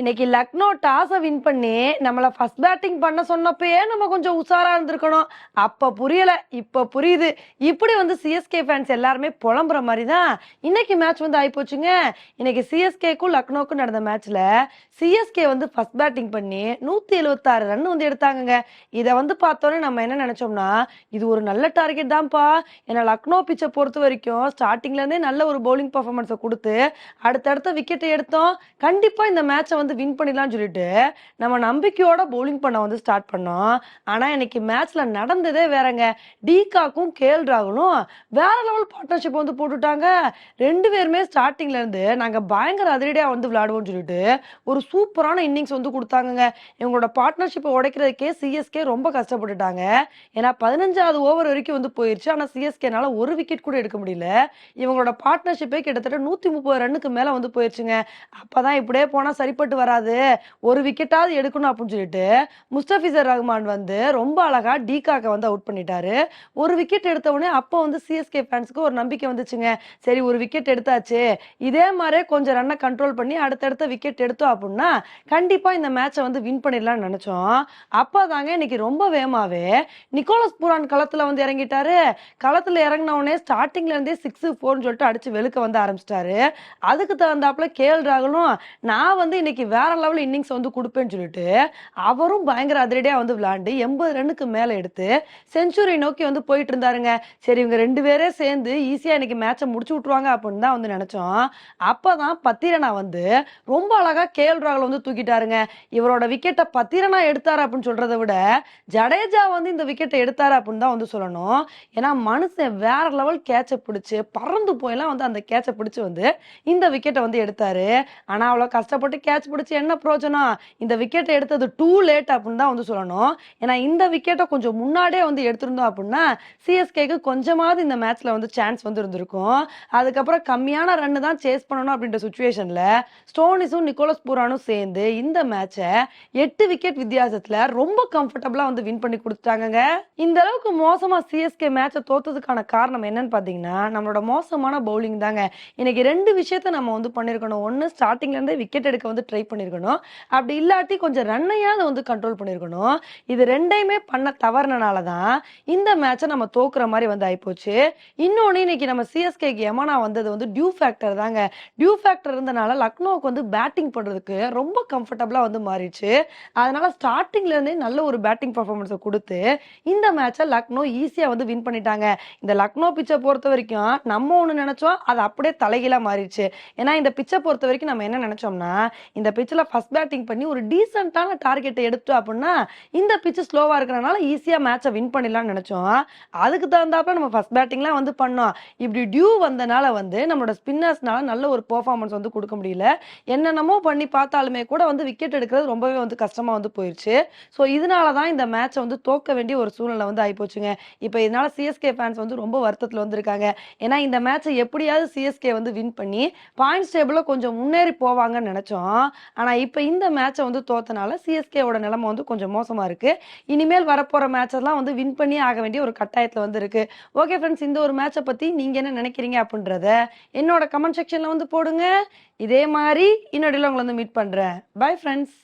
இன்னைக்கு லக்னோ டாஸை வின் பண்ணி நம்மளை ஃபர்ஸ்ட் பேட்டிங் பண்ண சொன்னப்பயே நம்ம கொஞ்சம் உஷாரா இருந்திருக்கணும். அப்போ புரியல இப்போ புரியுது. இப்படி வந்து சிஎஸ்கே ஃபேன்ஸ் எல்லாருமே புலம்புற மாதிரி தான் இன்னைக்கு மேட்ச் வந்து ஆயிப்போச்சுங்க. இன்னைக்கு சிஎஸ்கேக்கும் லக்னோக்கும் நடந்த மேட்ச்ல சிஎஸ்கே வந்து ஃபர்ஸ்ட் பேட்டிங் பண்ணி நூத்தி எழுபத்தாறு ரன் வந்து எடுத்தாங்கங்க. இதை வந்து பார்த்தோன்னே நம்ம என்ன நினைச்சோம்னா இது ஒரு நல்ல டார்கெட் தான்ப்பா. ஏன்னா லக்னோ பிச்சை பொறுத்த வரைக்கும் ஸ்டார்டிங்ல இருந்தே நல்ல ஒரு பவுலிங் பர்ஃபார்மன்ஸை கொடுத்து அடுத்தடுத்த விக்கெட்டை எடுத்தோம். கண்டிப்பா இந்த மேட்சை வந்து வின் பண்ணிடலாம்னு சொல்லிட்டு நம்ம நம்பிக்கையோட பவுலிங் பண்ண வந்து ஸ்டார்ட் பண்ணோம். ஆனால் இன்னைக்கு மேட்ச்ல நடந்ததே வேறங்க. டீகாக்கும் கேல் ராகுலும் வேற லெவல் பார்ட்னர்ஷிப் வந்து போட்டுட்டாங்க. ரெண்டு பேருமே ஸ்டார்டிங்ல இருந்து நாங்க பயங்கர அதிரடியா வந்து விளையாடுவோம்னு சொல்லிட்டு ஒரு சூப்பரான இன்னிங்ஸ் வந்து கொடுத்தாங்கங்க. இவங்களோட பார்ட்னர்ஷிப்பை உடைக்கிறதுக்கே சிஎஸ்கே ரொம்ப கஷ்டப்பட்டுட்டாங்க. ஏன்னா பதினஞ்சாவது ஓவர் வரைக்கும் வந்து போயிருச்சு. ஆனால் சிஎஸ்கேனால ஒரு விக்கெட் கூட எடுக்க முடியல. இவங்களோட பார்ட்னர்ஷிப்பே கிட்டத்தட்ட நூற்றி முப்பது ரன்னுக்கு மேலே வந்து போயிருச்சுங்க. அப்போதான் இப்படியே போனால் சரிப்பட்டு வராது. ஒரு விக்கெட்டாவது எடுக்கணும் அப்படின்னு சொல்லிட்டு முஸ்தபிசர் ரஹ்மான் வந்து ரொம்ப அழகா டீகாக்க வந்து அவுட் பண்ணிட்டாரு. ஒரு விக்கெட் எடுத்த உடனே அப்போ வந்து சிஎஸ்கே ஃபேன்ஸ்க்கு ஒரு நம்பிக்கை வந்துச்சுங்க. சரி ஒரு விக்கெட் எடுத்தாச்சு. இதே மாதிரி கொஞ்சம் ரன்னை கண்ட்ரோல் பண்ணி அடுத்தடுத்த விக்கெட் எடுத்தோம் அப்படின்னா கண்டிப்பா இந்த மேட்சை வந்து வின் பண்ணிடலாம்னு நினைச்சோம். அப்பதாங்க இன்னைக்கு ரொம்ப வேகமாவே நிக்கோலஸ் புரான் களத்துல வந்து இறங்கிட்டாரு. களத்துல இறங்கின உடனே ஸ்டார்டிங்ல இருந்தே சிக்ஸ் ஃபோர்னு சொல்லிட்டு அடிச்சு வெளுக்க வந்து ஆரம்பிச்சிட்டாரு. அதுக்கு தகுந்தாப்புல கேஎல் ராகுலும் நான் வந்து இன்னைக்கு வேற லெவல் இன்னிங்ஸ் வந்து கொடுப்பேன்னு சொல்லிட்டு அவரும் பயங்கர அதிரடியா வந்து விளையாண்டு எண்பது ரன்னுக்கு மேல எடுத்து செஞ்சுரி நோக்கி வந்து போயிட்டு இருந்தாருங்க. சரி இவங்க ரெண்டு பேரே சேர்ந்து ஈஸியா இன்னைக்கு மேட்சை முடிச்சு விட்டுருவாங்க அப்படின்னு தான் வந்து நினைச்சோம். அப்பதான் பத்திரனா வந்து ரொம்ப அழகா கேஎல் ராகுல் வந்து தூக்கிட்டாருங்க. இவரோட விக்கெட்டை பத்திரனா எடுத்தாரு அப்படின்னு சொல்றதை விட ஜடேஜா வந்து இந்த விக்கெட்டை எடுத்தாரு அப்படின்னு தான் வந்து சொல்லணும். ஏன்னா மனுஷன் வேற லெவல் கேட்சை பிடிச்சு பறந்து போயெல்லாம் வந்து அந்த கேட்சை பிடிச்சு வந்து இந்த விக்கெட்டை வந்து எடுத்தாரு. ஆனா அவ்வளவு கஷ்டப்பட்டு கேட்ச் பிடிச்சி என்ன பிரோஜனம்? இந்த விக்கெட்டை எடுத்தது டூ லேட் அப்படின்னு தான் வந்து சொல்லணும். ஏன்னா இந்த விக்கெட்டை கொஞ்சம் முன்னாடியே வந்து எடுத்திருந்தோம் அப்படின்னா சிஎஸ்கேக்கு கொஞ்சமாவது இந்த மேட்ச்ல வந்து சான்ஸ் வந்து இருந்திருக்கும். அதுக்கப்புறம் கம்மியான ரன்னு தான் சேஸ் பண்ணணும் அப்படின்ற சுச்சுவேஷன்ல ஸ்டோனிஸும் நிக்கோலஸ் பூரானும் சேர்ந்து இந்த மேட்சை எட்டு விக்கெட் வித்தியாசத்துல ரொம்ப கம்ஃபர்டபுளா வந்து வின் பண்ணி கொடுத்துட்டாங்கங்க. இந்த அளவுக்கு மோசமா சிஎஸ்கே மேட்சை தோத்ததுக்கான காரணம் என்னன்னு பாத்தீங்கன்னா நம்மளோட மோசமான பவுலிங் தாங்க. இன்னைக்கு ரெண்டு விஷயத்த நம்ம வந்து பண்ணிருக்கணும். ஒன்னு ஸ்டார்டிங்ல இருந்தே விக்கெட் எடுக்க வந்து ட்ரை பண்ணிருக்கணும். அப்படி இல்லாட்டி கொஞ்சம் ரன்னையாவது வந்து கண்ட்ரோல் பண்ணியிருக்கணும் இது ரெண்டையுமே பண்ண தவறுனால தான் இந்த மேட்சை நம்ம தோக்குற மாதிரி வந்து ஆயிப்போச்சு. இன்னொன்னு இன்னைக்கு நம்ம சிஎஸ்கேக்கு எமனா வந்தது வந்து டியூ ஃபேக்டர் தாங்க. டியூ ஃபேக்டர் இருந்தனால லக்னோவுக்கு வந்து பேட்டிங் பண்றதுக்கு ரொம்ப கம்ஃபர்டபுளாக வந்து மாறிடுச்சு. அதனால ஸ்டார்டிங்ல இருந்தே நல்ல ஒரு பேட்டிங் பர்ஃபார்மன்ஸை கொடுத்து இந்த மேட்சை லக்னோ ஈஸியாக வந்து வின் பண்ணிட்டாங்க. இந்த லக்னோ பிச்சை பொறுத்த வரைக்கும் நம்ம ஒன்று நினைச்சோம் அது அப்படியே தலைகீழாக மாறிடுச்சு. ஏன்னா இந்த பிச்சை பொறுத்த வரைக்கும் நம்ம என்ன நினைச்சோம்னா இந்த பிச்சில் ஃபஸ்ட் பேட்டிங் பண்ணி ஒரு டீசெண்டான டார்கெட்டை எடுத்து அப்படின்னா இந்த பிச்சு ஸ்லோவாக இருக்கிறனால ஈஸியாக மேட்சை வின் பண்ணிடலாம்னு நினச்சோம். அதுக்கு தகுந்தாப்புல நம்ம ஃபர்ஸ்ட் பேட்டிங்லாம் வந்து பண்ணோம். இப்படி டியூ வந்தனால வந்து நம்மளோட ஸ்பின்னர்ஸ்னால நல்ல ஒரு பெர்ஃபார்மன்ஸ் வந்து கொடுக்க முடியல. என்னென்னமோ பண்ணி பார்த்தாலுமே கூட வந்து விக்கெட் எடுக்கிறது ரொம்பவே வந்து கஷ்டமாக வந்து போயிடுச்சு ஸோ இதனால தான் இந்த மேட்சை வந்து தோக்க வேண்டிய ஒரு சூழ்நிலை வந்து ஆகிப்போச்சுங்க இப்போ இதனால சிஎஸ்கே ஃபேன்ஸ் வந்து ரொம்ப வருத்தத்தில் வந்திருக்காங்க ஏன்னா இந்த மேட்சை எப்படியாவது சிஎஸ்கே வந்து வின் பண்ணி பாயிண்ட்ஸ் டேபிளில் கொஞ்சம் முன்னேறி போவாங்கன்னு நினச்சோம். ஆனா இப்போ இந்த மேட்சை வந்து தோத்தனால சிஎஸ்கேவோட நிலைமை வந்து கொஞ்சம் மோசமா இருக்கு. இனிமேல் வரப்போற மேட்ச் எல்லாம் வந்து வின் பண்ணி ஆக வேண்டிய ஒரு கட்டாயத்தில் வந்து இருக்கு. ஓகே ஃப்ரெண்ட்ஸ் இந்த ஒரு மேட்சை பற்றி நீங்க என்ன நினைக்கிறீங்க அப்படின்றத என்னோட கமெண்ட் செக்ஷன்ல வந்து போடுங்க. இதே மாதிரி இன்னொடையில் உங்களை வந்து மீட் பண்றேன். Bye friends